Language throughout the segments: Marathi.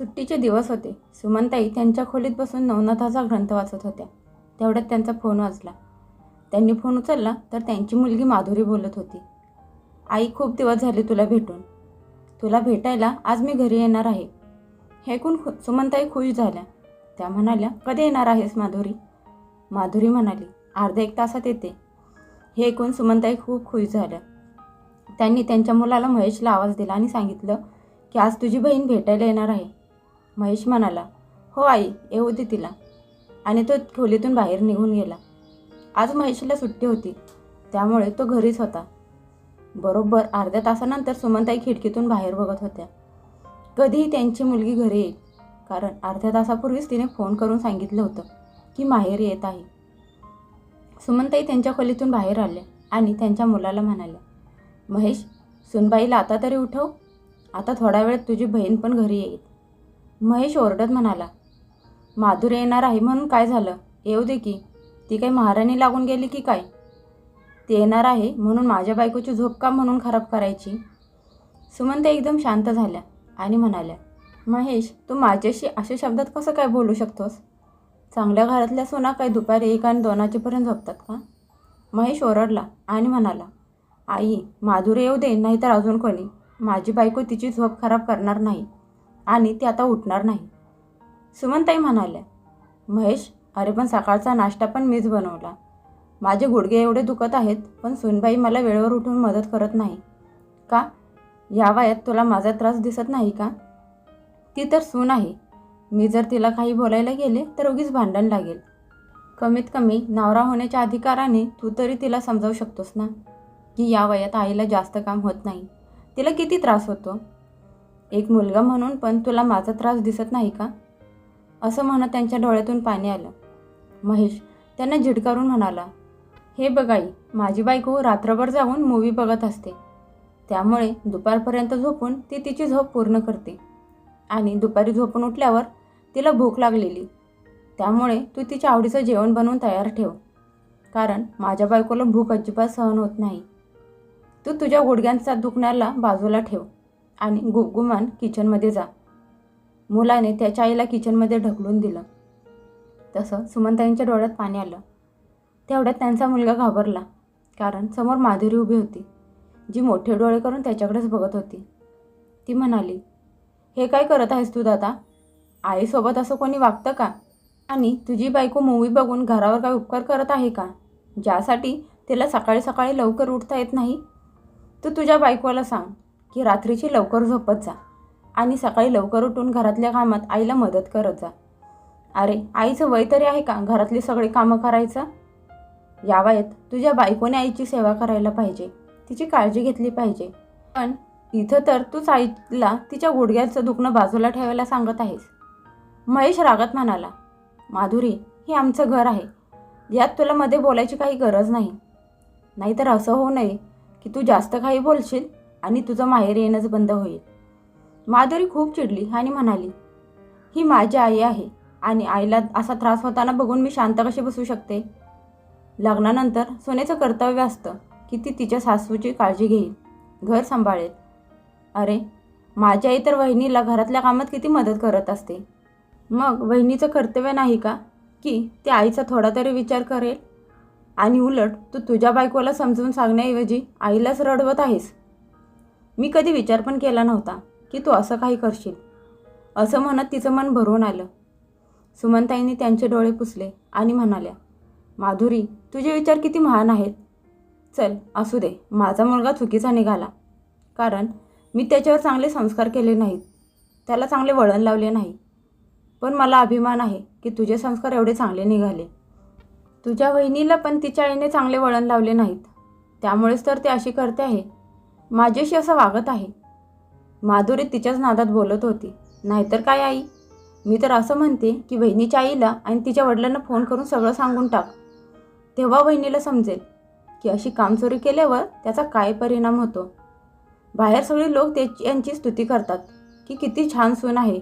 सुट्टीचे दिवस होते. सुमनताई त्यांच्या खोलीत बसून नवनाथाचा ग्रंथ वाचत होत्या. तेवढ्यात त्यांचा फोन वाजला. त्यांनी फोन उचलला तर त्यांची मुलगी माधुरी बोलत होती. आई खूप दिवस झाले तुला भेटून. तुला भेटायला आज मी घरी येणार आहे. हे ऐकून खु सुमनताई खुश झाल्या. त्या म्हणाल्या कधी येणार आहेस माधुरी? माधुरी म्हणाली अर्ध्या एक तासात येते. हे ऐकून सुमनताई खूप खुश झाल्या. त्यांनी त्यांच्या मुलाला महेशला आवाज दिला आणि सांगितलं की आज तुझी बहीण भेटायला येणार आहे. महेश म्हणाला हो आई येऊ दे तिला. आणि तो खोलीतून बाहेर निघून गेला. आज महेशला सुट्टी होती त्यामुळे तो घरीच होता. बरोबर अर्ध्या तासानंतर सुमनताई खिडकीतून बाहेर बघत होत्या. कधीही त्यांची मुलगी घरी येईल कारण अर्ध्या तासापूर्वीच तिने फोन करून सांगितलं होतं की माहेर येत आहे. सुमनताई त्यांच्या खोलीतून बाहेर आले आणि त्यांच्या मुलाला म्हणाल्या महेश सुनबाईला आता तरी उठव. आता थोडा वेळ तुझी बहीण पण घरी येईल. महेश ओरडत म्हणाला माधुरी येणार आहे म्हणून काय झालं? येऊ दे की. ती काही महाराणी लागून गेली की काय? ते येणार आहे म्हणून माझ्या बायकोची झोप का म्हणून खराब करायची? सुमंत एकदम शांत झाल्या आणि म्हणाल्या महेश तू माझ्याशी अशा शब्दात कसं काय बोलू शकतोस? चांगल्या घरातल्या सोना काय दुपारी एक आणि दोनाचेपर्यंत झोपतात का? महेश ओरडला आणि म्हणाला आई माधुरी येऊ दे नाहीतर अजून कोणी. माझी बायको तिची झोप खराब करणार नाही. आणि ती आता उठणार नाही. सुमनताई म्हणाल्या महेश अरे पण सकाळचा नाश्ता पण मीच बनवला. माझे गुडघे एवढे दुखत आहेत पण सुनबाई मला वेळेवर उठून मदत करत नाही. का? या वयात तुला माझा त्रास दिसत नाही का? ती तर सून आहे. मी जर तिला काही बोलायला गेले तर उगीच भांडण लागेल. कमीत कमी नवरा होण्याच्या अधिकाराने तू तरी तिला समजावू शकतोस ना की या वयात आईला जास्त काम होत नाही. तिला किती त्रास होतो? एक मुलगा म्हणून पण तुला माझा त्रास दिसत नाही का? असं म्हणत त्यांच्या डोळ्यातून पाणी आलं. महेश त्यांना झिडकारून म्हणाला हे बघाई माझी बायको रात्रभर जाऊन मूवी बघत असते. त्यामुळे दुपारपर्यंत झोपून ती तिची झोप पूर्ण करते. आणि दुपारी झोपून उठल्यावर तिला भूक लागलेली. त्यामुळे तू तिच्या आवडीचं जेवण बनवून तयार ठेव. कारण माझ्या बायकोला भूक अजिबात सहन होत नाही. तू तुझ्या गुडघ्यांचा दुखण्याला बाजूला ठेव. आणि गुपगुमान किचनमध्ये जा. मुलाने त्याच्या आईला किचनमध्ये ढकलून दिलं. तसं सुमनताईंच्या डोळ्यात पाणी आलं. तेवढ्यात त्यांचा मुलगा घाबरला कारण समोर माधुरी उभी होती जी मोठे डोळे करून त्याच्याकडेच बघत होती. ती म्हणाली हे काय करत आहेस तू दादा? आईसोबत असं कोणी वागतं का? आणि तुझी बायको मूवी बघून घरावर काय उपकार करत आहे का? ज्यासाठी तिला सकाळी सकाळी लवकर उठता येत नाही? तू तुझ्या बायकोला सांग. की रात्रीची लवकर झोपत जा आणि सकाळी लवकर उठून घरातल्या कामात आईला मदत करत जा. अरे आईचं वय तरी आहे का? घरातली सगळी कामं करायचं? या वयात तुझ्या बायकोने आईची सेवा करायला पाहिजे. तिची काळजी घेतली पाहिजे. पण इथं तर तूच आईला तिच्या गुडघ्याचं दुखणं बाजूला ठेवायला सांगत आहेस. महेश रागत म्हणाला माधुरी हे आमचं घर आहे. यात तुला मध्ये बोलायची काही गरज नाही. नाहीतर असं होऊ नये की तू जास्त काही बोलशील आणि तुझं माहेर येणंच बंद होईल. माधुरी खूप चिडली आणि म्हणाली ही माझी आई आहे आणि आईला असा त्रास होताना बघून मी शांत कशी बसू शकते? लग्नानंतर सोनेचं कर्तव्य असतं की ती तिच्या सासूची काळजी घेईल घर सांभाळेल. अरे माझी आई तर वहिनीला घरातल्या कामात किती मदत करत असते. मग वहिनीचं कर्तव्य नाही का की ती आईचा थोडा तरी विचार करेल? आणि उलट तू तुझ्या बायकोला समजून सांगण्याऐवजी आईलाच रडवत आहेस. मी कधी विचार पण केला नव्हता की तू असं काही करशील. असं म्हणत तिचं मन भरून आलं. सुमनताईंनी त्यांचे डोळे पुसले आणि म्हणाल्या माधुरी तुझे विचार किती महान आहेत. चल असू दे माझा मुलगा चुकीचा निघाला. कारण मी त्याच्यावर चांगले संस्कार केले नाहीत. त्याला चांगले वळण लावले नाही. पण मला अभिमान आहे की तुझे संस्कार एवढे चांगले निघाले. तुझ्या वहिनीला पण तिच्या आईने चांगले वळण लावले नाहीत. त्यामुळेच तर ते अशी करते आहे. माझ्याशी असं वागत आहे. माधुरी तिच्याच नादात बोलत होती. नाहीतर काय आई? मी तर असं म्हणते की बहिणीच्या आईला आणि तिच्या वडिलांना फोन करून सगळं सांगून टाक. तेव्हा बहिणीला समजेल की अशी कामचोरी केल्यावर त्याचा काय परिणाम होतो? बाहेर सगळे लोक त्याची यांची स्तुती करतात की किती छान सून आहे.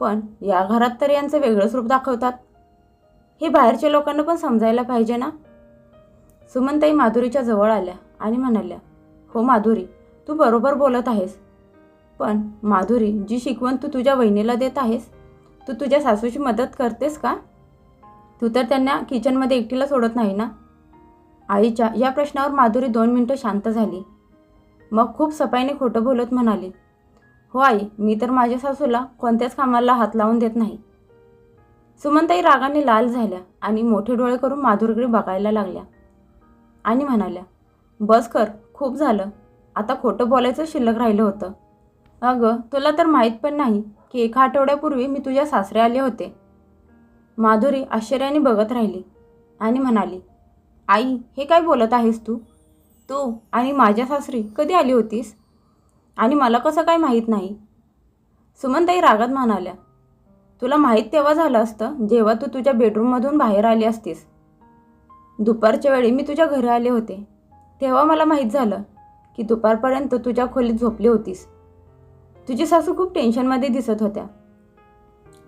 पण या घरात तर यांचं वेगळंच रूप दाखवतात. हे बाहेरच्या लोकांना पण समजायला पाहिजे ना? सुमनताई माधुरीच्या जवळ आल्या आणि म्हणाल्या हो माधुरी तू बरोबर बोलत आहेस. पण माधुरी जी शिकवण तू तुझ्या वहिनीला देत आहेस तू तुझ्या सासूची मदत करतेस का? तू तर त्यांना किचनमध्ये एकटीला सोडत नाही ना? आईच्या या प्रश्नावर माधुरी दोन मिनटं शांत झाली. मग खूप सफाईने खोटं बोलत म्हणाली हो आई मी तर माझ्या सासूला कोणत्याच कामाला हात लावून देत नाही. सुमनताई रागाने लाल झाल्या आणि मोठे डोळे करून माधुरीकडे बघायला लागल्या आणि म्हणाल्या बस कर खूप झालं. आता खोटं बोलायचं शिल्लक राहिलं होतं. अगं तुला तर माहीत पण नाही की एका आठवड्यापूर्वी मी तुझ्या सासरे आले होते. माधुरी आश्चर्याने बघत राहिली आणि म्हणाली आई हे काय बोलत आहेस तू? तू आणि माझ्या सासरी कधी आली होतीस? आणि मला कसं काय माहीत नाही? सुमनताई रागात म्हणाल्या तुला माहीत तेव्हा झालं असतं जेव्हा तू तुझ्या बेडरूममधून बाहेर आली असतीस. दुपारच्या वेळी मी तुझ्या घरी आले होते. तेव्हा मला माहीत झालं की दुपारपर्यंत तुझ्या खोलीत झोपली होतीस. तुझी सासू खूप टेन्शनमध्ये दिसत होत्या.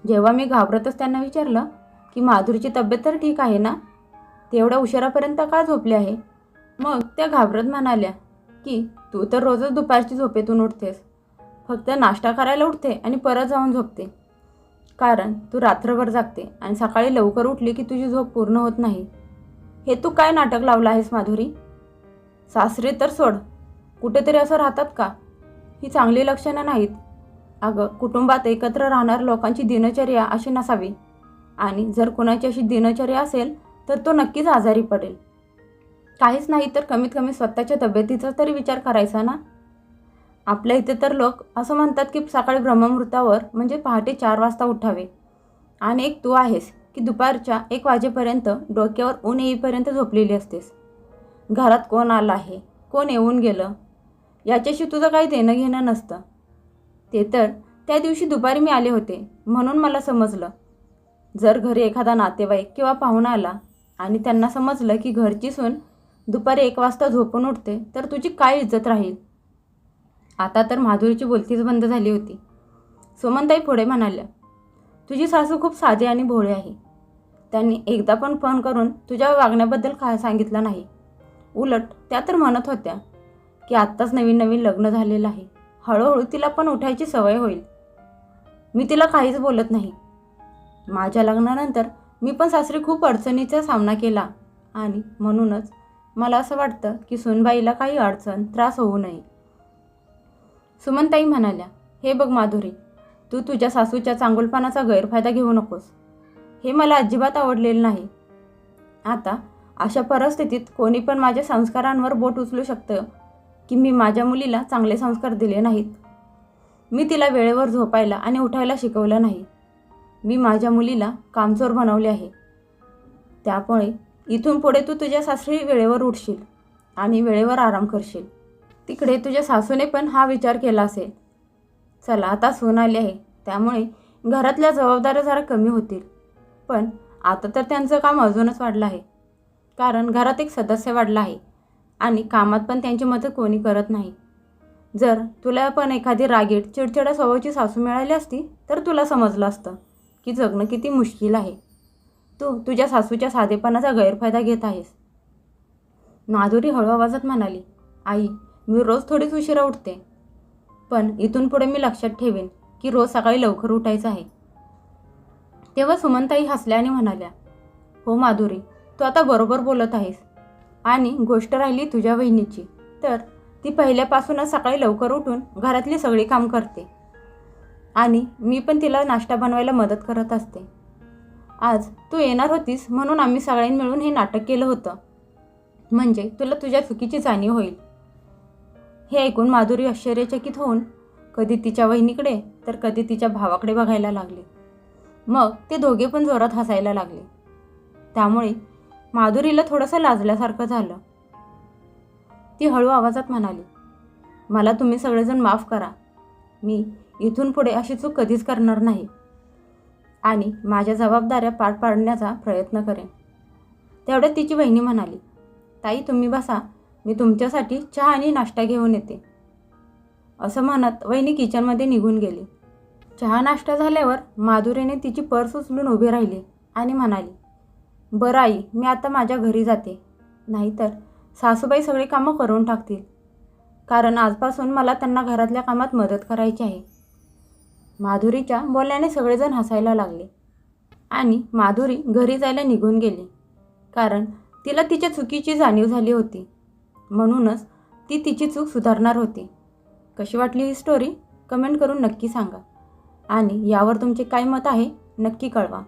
जेव्हा मी घाबरतच त्यांना विचारलं की माधुरीची तब्येत तर ठीक आहे ना? तेवढ्या उशिरापर्यंत का झोपली आहे? मग त्या घाबरत म्हणाल्या की तू तर रोजच दुपारची झोपेतून उठतेस. फक्त नाश्ता करायला उठते आणि परत जाऊन झोपते. कारण तू रात्रभर जागते आणि सकाळी लवकर उठली की तुझी झोप पूर्ण होत नाही. हे तू काय नाटक लावलं आहेस माधुरी? सासरे तर सोड कुठेतरी असं राहतात का? ही चांगली लक्षणं नाहीत. अगं कुटुंबात एकत्र राहणाऱ्या लोकांची दिनचर्या अशी नसावी. आणि जर कुणाची अशी दिनचर्या असेल तर तो नक्कीच आजारी पडेल. काहीच नाही तर कमीत कमी स्वतःच्या तब्येतीचा तरी विचार करायचा ना? आपल्या इथे तर लोक असं म्हणतात की सकाळी ब्रह्ममुहूर्तावर म्हणजे पहाटे चार वाजता उठावे. आणि एक तू आहेस की दुपारच्या एक वाजेपर्यंत डोक्यावर ऊन येईपर्यंत झोपलेली असतेस. घरात कोण आलं आहे? कोण येऊन गेलं? याच्याशी तुझं काही देणं घेणं नसतं. ते तर त्या दिवशी दुपारी मी आले होते म्हणून मला समजलं. जर घरी एखादा नातेवाईक किंवा पाहुणा आला आणि त्यांना समजलं की घरची सून दुपारी एक वाजता झोपून उठते तर तुझी काय इज्जत राहील? आता तर माधुरीची बोलतीच बंद झाली होती. सुमनताई पुढे म्हणाल्या तुझी सासू खूप साधी आणि भोळे आहे. त्यांनी एकदा पण फोन करून तुझ्या वागण्याबद्दल काय सांगितलं नाही. उलट त्या तर म्हणत होत्या की आत्ताच नवीन नवीन लग्न झालेलं आहे. हळूहळू तिला पण उठायची सवय होईल. मी तिला काहीच बोलत नाही. माझ्या लग्नानंतर मी पण सासरी खूप अडचणीचा सामना केला आणि म्हणूनच मला असं वाटतं की सुनबाईला काही अडचण त्रास होऊ नये. सुमनताई म्हणाल्या हे बघ माधुरी तू तुझ्या सासूच्या चांगुलपणाचा गैरफायदा घेऊ नकोस. हे मला अजिबात आवडलेलं नाही. आता अशा परिस्थितीत कोणी पण माझ्या संस्कारांवर बोट उचलू शकतं की मी माझ्या मुलीला चांगले संस्कार दिले नाहीत. मी तिला वेळेवर झोपायला आणि उठायला शिकवलं नाही. मी माझ्या मुलीला कामचोर बनवले आहे. त्यामुळे इथून पुढे तू तुझ्या सासरी वेळेवर उठशील आणि वेळेवर आराम करशील. तिकडे तुझ्या सासूने पण हा विचार केला असेल. चला आता सून आली आहे. त्यामुळे घरातल्या जबाबदाऱ्या जरा कमी होतील. पण आता तर त्यांचं काम अजूनच वाढलं आहे. कारण घरात एक सदस्य वाढला आहे आणि कामात पण त्यांची मदत कोणी करत नाही. जर तुला पण एखादी रागीट चिडचिडा स्वभावाची सासू मिळाली असती तर तुला समजलं असतं की जगणं किती मुश्किल आहे. तू तुझ्या सासूच्या साधेपणाचा गैरफायदा घेत आहेस. माधुरी हळू आवाजात म्हणाली आई मी रोज थोडीच उशिरा उठते. पण इथून पुढे मी लक्षात ठेवेन की रोज सकाळी लवकर उठायचं आहे. तेव्हा सुमनताई हसल्या आणि म्हणाल्या हो माधुरी तू आता बरोबर बोलत आहेस. आणि गोष्ट राहिली तुझ्या वहिनीची. तर ती पहिल्यापासूनच सकाळी लवकर उठून घरातली सगळी काम करते. आणि मी पण तिला नाश्ता बनवायला मदत करत असते. आज तू येणार होतीस म्हणून आम्ही सगळ्यांनी मिळून हे नाटक केलं होतं. म्हणजे तुला तुझ्या चुकीची जाणीव होईल. हे ऐकून माधुरी आश्चर्यचकित होऊन कधी तिच्या वहिनीकडे तर कधी तिच्या भावाकडे बघायला लागले. मग ते दोघे पण जोरात हसायला लागले. त्यामुळे माधुरीला थोडंसं लाजल्यासारखं झालं. ती हळू आवाजात म्हणाली मला तुम्ही सगळेजण माफ करा. मी इथून पुढे अशी चूक कधीच करणार नाही आणि माझ्या जबाबदाऱ्या पार पाडण्याचा प्रयत्न करेन. तेवढ्यात तिची बहिणी म्हणाली ताई तुम्ही बसा. मी तुमच्यासाठी चहा आणि नाश्ता घेऊन येते. असं म्हणत वहिनी किचनमध्ये निघून गेली. चहा नाश्ता झाल्यावर माधुरीने तिची पर्स उचलून उभी राहिली आणि म्हणाली बरं आई मी आता माझ्या घरी जाते. नाहीतर सासूबाई सगळी कामं करून टाकतील. कारण आजपासून मला त्यांना घरातल्या कामात मदत करायची आहे. माधुरीच्या बोलण्याने सगळेजण हसायला लागले. आणि माधुरी घरी जायला निघून गेली. कारण तिला तिच्या चुकीची जाणीव झाली होती. म्हणूनच ती तिची चूक सुधारणार होती. कशी वाटली ही स्टोरी कमेंट करून नक्की सांगा. आणि यावर तुमचे काय मत आहे नक्की कळवा.